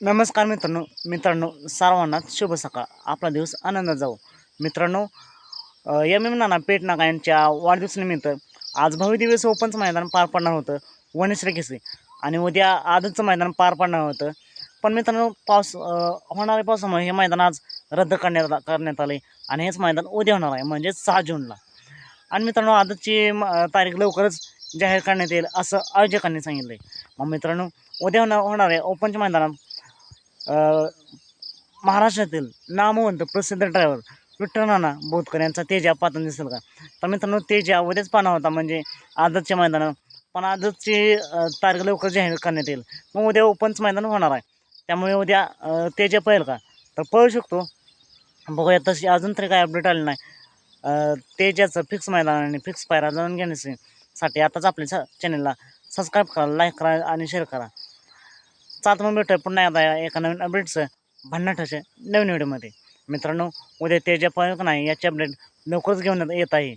नमस्कार मित्रांनो मित्रांनो सर्वांना शुभ सकाळ. आपला दिवस आनंदात जाऊ मित्रांनो एम एम नाना पेटनाका यांच्या वाढदिवसानिमित्त आज भव्य दिवस ओपनचं मैदान पार पडणार होतं वनेश्री केसरी. आणि उद्या आजचं मैदान पार पडणार होतं. पण मित्रांनो पाऊस होणाऱ्या पावसामुळे हे मैदान आज रद्द करण्यात करण्यात आले आणि हेच मैदान उद्या होणार आहे म्हणजे सहा जूनला. आणि मित्रांनो आजची म- तारीख लवकरच जाहीर करण्यात येईल असं आयोजकांनी सांगितलं आहे मग मित्रांनो उद्या होणार होणाऱ्या ओपनच्या मैदानात महाराष्ट्रातील नामवंत प्रसिद्ध ड्रायव्हर विठ्ठल नाना बोधकर यांचा तेजा पातन दिसेल का? तर मित्रांनो तेजा उद्याच पाना होता म्हणजे आजच्या मैदानात. पण आजची तारीख लवकर जाहीर करण्यात येईल. मग उद्या ओपनच मैदान होणार आहे. त्यामुळे उद्या तेजा पळेल का? तर पळू शकतो. बघूया तशी अजून तरी काय अपडेट आली नाही. तेजाचं फिक्स मैदान आणि फिक्स पायरा जाणून घेण्यासाठी आताच आपल्या चॅनलला सबस्क्राईब करा लाईक करा आणि शेअर करा. चालतं मग भेटूया पुन्हा आता एका नवीन अपडेटचं भन्नाटाच्या नवीन व्हिडिओमध्ये मित्रांनो उद्या तेजा पण नाही याची अपडेट लवकरच घेऊन येत आहे.